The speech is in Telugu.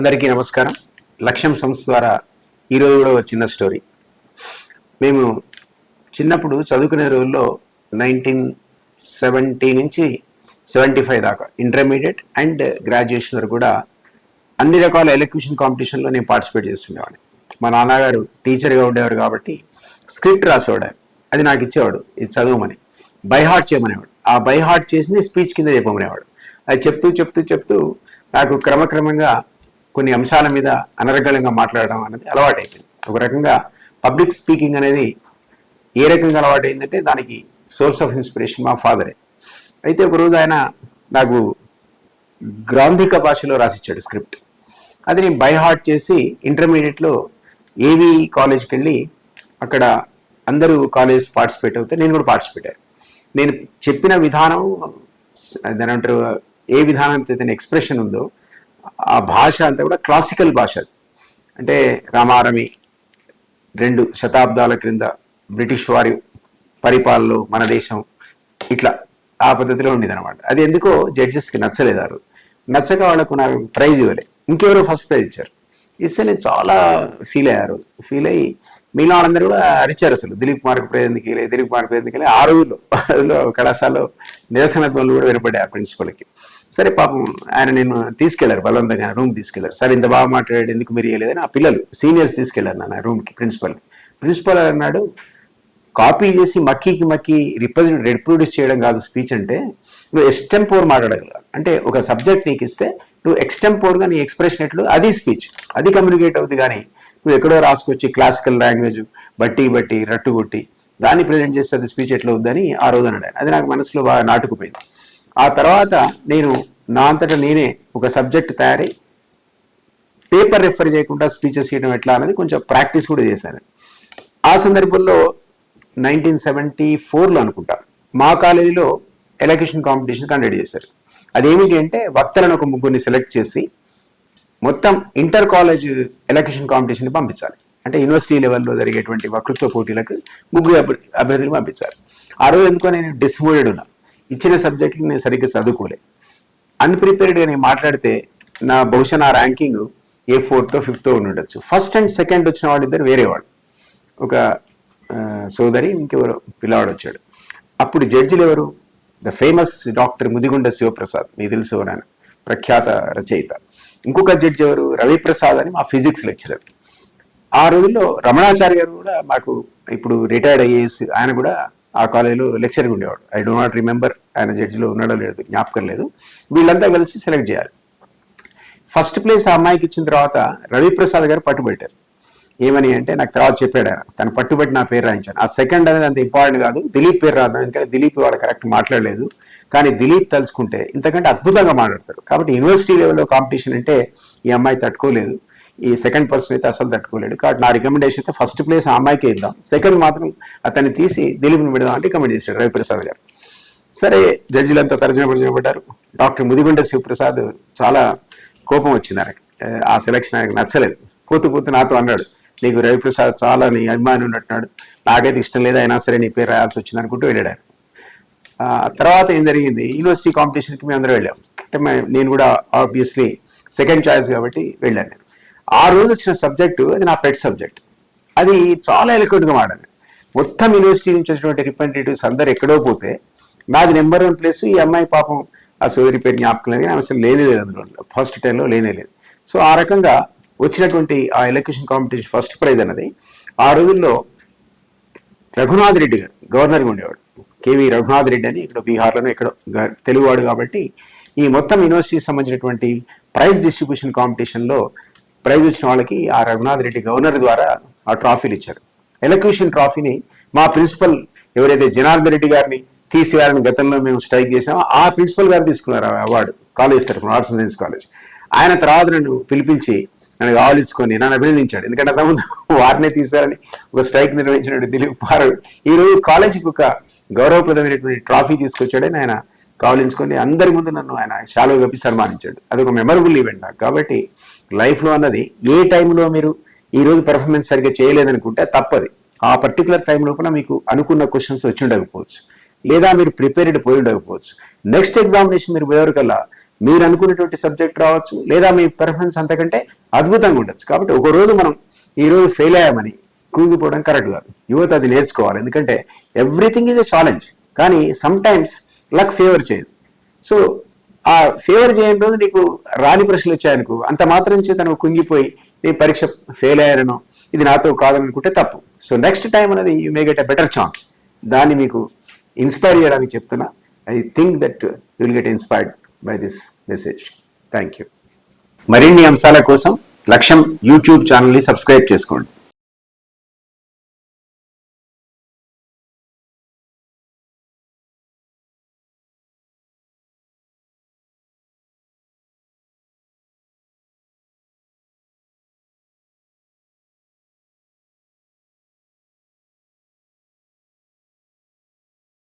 అందరికీ నమస్కారం. లక్ష్యం సంస్థ ద్వారా ఈరోజు కూడా ఒక చిన్న స్టోరీ. మేము చిన్నప్పుడు చదువుకునే రోజుల్లో నైన్టీన్ సెవెంటీ నుంచి సెవెంటీ ఫైవ్ దాకా ఇంటర్మీడియట్ అండ్ గ్రాడ్యుయేషన్ వరకు కూడా అన్ని రకాల ఎలక్యూషన్ కాంపిటీషన్లో నేను పార్టిసిపేట్ చేస్తుండేవాడిని. మా నాన్నగారు టీచర్గా ఉండేవారు కాబట్టి స్క్రిప్ట్ రాసేవాడు అది నాకు ఇచ్చేవాడు. ఇది చదవమని. బై హార్ట్ చేయమనేవాడు. ఆ బై హార్ట్ చేసింది స్పీచ్ కింద చెప్పమనేవాడు. అది చెప్తూ చెప్తూ చెప్తూ నాకు క్రమక్రమంగా కొన్ని అంశాల మీద అనర్గళంగా మాట్లాడడం అనేది అలవాటైపోయింది. ఒక రకంగా పబ్లిక్ స్పీకింగ్ అనేది ఏ రకంగా అలవాటైందంటే దానికి సోర్స్ ఆఫ్ ఇన్స్పిరేషన్ మా ఫాదరే. అయితే ఒకరోజు ఆయన నాకు గ్రాంధిక భాషలో రాసిచ్చాడు స్క్రిప్ట్. అది నేను బై హార్ట్ చేసి ఇంటర్మీడియట్లో ఏవి కాలేజ్కి వెళ్ళి అక్కడ అందరూ కాలేజ్ పార్టిసిపేట్ అవుతే నేను కూడా పార్టిసిపేట్ అయ్యాను నేను చెప్పిన విధానం దాని అంటారు ఏ విధానం అయితే ఎక్స్ప్రెషన్ ఉందో ఆ భాష అంతా కూడా క్లాసికల్ భాష అంటే రామారమి రెండు శతాబ్దాల క్రింద బ్రిటిష్ వారి పరిపాలనలో మన దేశం ఇట్లా ఆ పద్ధతిలో ఉండేది అనమాట అది ఎందుకో జడ్జెస్కి నచ్చలేదు నచ్చక వాళ్ళకు నాకు ప్రైజ్ ఇవ్వలే. ఇంకెవరో ఫస్ట్ ప్రైజ్ ఇచ్చారు. ఇస్తే నేను చాలా ఫీల్ అయ్యారు ఫీల్ అయ్యి మిగిలిన వాళ్ళందరూ కూడా అరిచారు అసలు. దిలీప్ కుమార్కి ప్రైజ్ ఎందుకు ఇవ్వలేదు, దిలీప్ కుమార్ ప్రైజ్ ఎందుకు ఆ రోజుల్లో ఆ రోజుల్లో కళాశాలలో నిరసన ధ్వనులు కూడా వినపడ్డాయి ఆ ప్రిన్సిపల్కి సరే పాపం ఆయన నేను తీసుకెళ్ళారు బలవంతంగా రూమ్ తీసుకెళ్ళారు. సరే ఇంత బాగా మాట్లాడాడు ఎందుకు మీరు ఇవ్వలేదని ఆ పిల్లలు సీనియర్స్ తీసుకెళ్ళారు నా రూమ్కి ప్రిన్సిపల్. ప్రిన్సిపల్ అన్నాడు కాపీ చేసి మక్కీకి మక్కి రిప్రజెంట్ రిప్రొడ్యూస్ చేయడం కాదు స్పీచ్ అంటే నువ్వు ఎక్స్టెంపోర్ మాట్లాడగలగాలి అంటే ఒక సబ్జెక్ట్ నీకు ఇస్తే నువ్వు ఎక్స్టెంపోర్గా నీ ఎక్స్ప్రెషన్ ఎట్లు అది స్పీచ్ అది కమ్యూనికేట్ అవుతుంది కానీ నువ్వు ఎక్కడో రాసుకొచ్చి క్లాసికల్ లాంగ్వేజ్ బట్టి బట్టి రట్టు కొట్టి దాన్ని ప్రజెంట్ చేస్తే అది స్పీచ్ ఎట్లా అవుద్దని ఆ రోజు అన్నాడు అది నాకు మనసులో బాగా నాటుకుపోయింది. ఆ తర్వాత నేను నా అంతటా నేనే ఒక సబ్జెక్ట్ తయారై పేపర్ రెఫర్ చేయకుండా స్పీచెస్ చేయడం ఎట్లా అనేది కొంచెం ప్రాక్టీస్ కూడా చేశాను. ఆ సందర్భంలో నైన్టీన్ సెవెంటీ ఫోర్లో అనుకుంటా మా కాలేజీలో ఎలక్యూషన్ కాంపిటీషన్ కండక్ట్ చేశారు. అదేమిటి అంటే వక్తలను ఒక ముగ్గురిని సెలెక్ట్ చేసి మొత్తం ఇంటర్ కాలేజ్ ఎలక్యూషన్ కాంపిటీషన్ పంపించాలి. అంటే యూనివర్సిటీ లెవెల్లో జరిగేటువంటి వక్తృత్వ పోటీలకు ముగ్గురు అభ్యర్థులు పంపించాలి ఆ రోజు ఎందుకో నేను డిస్మోడెడ్ ఉన్నా. ఇచ్చిన సబ్జెక్టులు నేను సరిగ్గా చదువుకోలే. అన్ప్రిపేర్డ్గా నేను మాట్లాడితే నా బహుశా నా ర్యాంకింగ్ ఏ ఫోర్తో ఫిఫ్త్తో ఉండొచ్చు. ఫస్ట్ అండ్ సెకండ్ వచ్చిన వాళ్ళిద్దరు వేరే వాళ్ళు. ఒక సోదరి ఇంకెవరో పిల్లవాడు వచ్చాడు. అప్పుడు జడ్జిలు ఎవరు? The famous doctor Mudigunda Sivaprasad. మీకు తెలుసు ఆయన ప్రఖ్యాత రచయిత. ఇంకొక జడ్జి ఎవరు? రవిప్రసాద్ అని మా ఫిజిక్స్ లెక్చరర్ ఆ రోజుల్లో రమణాచార్య గారు కూడా మాకు ఇప్పుడు రిటైర్డ్ ఐఏఎస్ ఆయన కూడా ఆ కాలేజీలో లెక్చర్గా ఉండేవాడు. ఐ డో నాట్ రిమెంబర్ ఆయన జడ్జిలో ఉన్నాడో లేదు జ్ఞాపకం లేదు. వీళ్ళంతా కలిసి సెలెక్ట్ చేయాలి. ఫస్ట్ ప్లేస్ ఆ అమ్మాయికి ఇచ్చిన తర్వాత రవిప్రసాద్ గారు పట్టుబెట్టారు. ఏమని అంటే నాకు తర్వాత చెప్పాడు ఆయన. తను పట్టుబట్టి నా పేరు రాయించాను ఆ సెకండ్ అనేది అంత ఇంపార్టెంట్ కాదు. దిలీప్ పేరు రాద్దాం. ఎందుకంటే దిలీప్ వాళ్ళు కరెక్ట్ మాట్లాడలేదు. కానీ దిలీప్ తలుచుకుంటే ఇంతకంటే అద్భుతంగా మాట్లాడతాడు. కాబట్టి యూనివర్సిటీ లెవెల్లో కాంపిటీషన్ అంటే ఈ అమ్మాయి తట్టుకోలేదు. ఈ సెకండ్ పర్సన్ అయితే అసలు తట్టుకోలేడు. కాబట్టి నా రికమెండేషన్ అయితే ఫస్ట్ ప్లేస్ ఆ అమ్మాయికి ఇద్దాం సెకండ్ మాత్రం అతన్ని తీసి దిలీప్ని పెడదాం అంటే రికమెండ్ చేశాడు రవిప్రసాద్ గారు. సరే జడ్జిలంతా తర్జన భర్జన పడ్డారు. డాక్టర్ ముదిగుండ శివప్రసాద్ చాలా కోపం వచ్చింది ఆయనకి ఆ సెలక్షన్ ఆయనకు నచ్చలేదు. పోతూ పోతూ నాతో అన్నాడు నీకు రవిప్రసాద్ చాలా నీ అభిమాని ఉన్నట్టున్నాడు. నాకైతే ఇష్టం లేదు అయినా సరే నీ పేరు రాయాల్సి వచ్చింది అనుకుంటూ వెళ్ళాడు తర్వాత ఏం జరిగింది? యూనివర్సిటీ కాంపిటీషన్కి మేము అందరూ వెళ్ళాం. అంటే నేను కూడా ఆబ్వియస్లీ సెకండ్ చాయిస్ కాబట్టి వెళ్ళాను. ఆ రోజు వచ్చిన సబ్జెక్టు అది నా పెట్ సబ్జెక్ట్ అది చాలా ఎలిక్విడ్గా వాడాను మొత్తం యూనివర్సిటీ నుంచి వచ్చినటువంటి రిప్రజెంటేటివ్స్ అందరు ఎక్కడో పోతే నాది నెంబర్ వన్ ప్లేస్ ఈ అమ్మాయి పాపం ఆ సోదరి పేరు జ్ఞాపకం లేదు కానీ ఆమె అసలు లేనే లేదు అందులో. ఫస్ట్ టైంలో లేనే లేదు. సో ఆ రకంగా వచ్చినటువంటి ఆ ఎలక్యూషన్ కాంపిటీషన్ ఫస్ట్ ప్రైజ్ అన్నది. ఆ రోజుల్లో రఘునాథ్ రెడ్డి గారు గవర్నర్గా ఉండేవాడు. కేవీ రఘునాథ్ రెడ్డి అని ఇక్కడ బీహార్లోనే ఇక్కడ తెలుగువాడు కాబట్టి ఈ మొత్తం యూనివర్సిటీకి సంబంధించినటువంటి ప్రైజ్ డిస్ట్రిబ్యూషన్ కాంపిటీషన్లో ప్రైజ్ వచ్చిన వాళ్ళకి ఆ రఘునాథ్ రెడ్డి గవర్నర్ ద్వారా ఆ ట్రాఫీలు ఇచ్చారు. ఎలక్యూషన్ ట్రాఫీని మా ప్రిన్సిపల్ ఎవరైతే జనార్దన్ రెడ్డి గారిని తీసివేయాలని గతంలో మేము స్ట్రైక్ చేసామో ఆ ప్రిన్సిపల్ గారు తీసుకున్నారు ఆ అవార్డు కాలేజ్ తరఫున ఆర్ట్స్ అండ్ సైన్స్ కాలేజ్. ఆయన తర్వాత నన్ను పిలిపించి నన్ను ఆలోచించుకొని నన్ను అభినందించాడు. ఎందుకంటే అంతకుముందు వారినే తీశారని ఒక స్ట్రైక్ నిర్వహించిన దిలీప్ వారు ఈ రోజు కాలేజీకి ఒక గౌరవప్రదమైనటువంటి ట్రాఫీ తీసుకొచ్చాడని ఆయన కావలించుకొని అందరి ముందు నన్ను ఆయన షాలో కప్పి సన్మానించాడు. అది ఒక మెమరబుల్ ఈవెంట్. నాకు కాబట్టి లైఫ్లో అన్నది ఏ టైంలో మీరు ఈ రోజు పెర్ఫార్మెన్స్ సరిగ్గా చేయలేదనుకుంటే తప్పది. ఆ పర్టికులర్ టైం లోపల మీకు అనుకున్న క్వశ్చన్స్ వచ్చి ఉండకపోవచ్చు. లేదా మీరు ప్రిపేర్డ్ పోయి ఉండకపోవచ్చు. నెక్స్ట్ ఎగ్జామినేషన్ మీరు పోయేవరకల్లా మీరు అనుకున్నటువంటి సబ్జెక్ట్ రావచ్చు లేదా మీ పెర్ఫార్మెన్స్ అంతకంటే అద్భుతంగా ఉండొచ్చు. కాబట్టి ఒక రోజు మనం ఈ రోజు ఫెయిల్ అయ్యామని కూగిపోవడం కరెక్ట్ కాదు. యువత అది నేర్చుకోవాలి. ఎందుకంటే ఎవ్రీథింగ్ ఈజ్ ఎ ఛాలెంజ్ కానీ సమ్ టైమ్స్ లక్ ఫేవర్ చేయదు. సో ఆ ఫేవర్ చేయని రోజు నీకు రాని ప్రశ్నలు వచ్చాయనుకో అంత మాత్రం చేత నువ్వు కుంగిపోయి నీ పరీక్ష ఫెయిల్ అయ్యాను ఇది నాతో కాదనుకుంటే తప్పు. సో నెక్స్ట్ టైం అనేది you may get a better chance దాన్ని మీకు ఇన్స్పైర్ చేయడానికి చెప్తున్నా. I think that you will get inspired by this message thank you మరిన్ని అంశాల కోసం లక్ష్యం యూట్యూబ్ ఛానల్ని సబ్స్క్రైబ్ చేసుకోండి.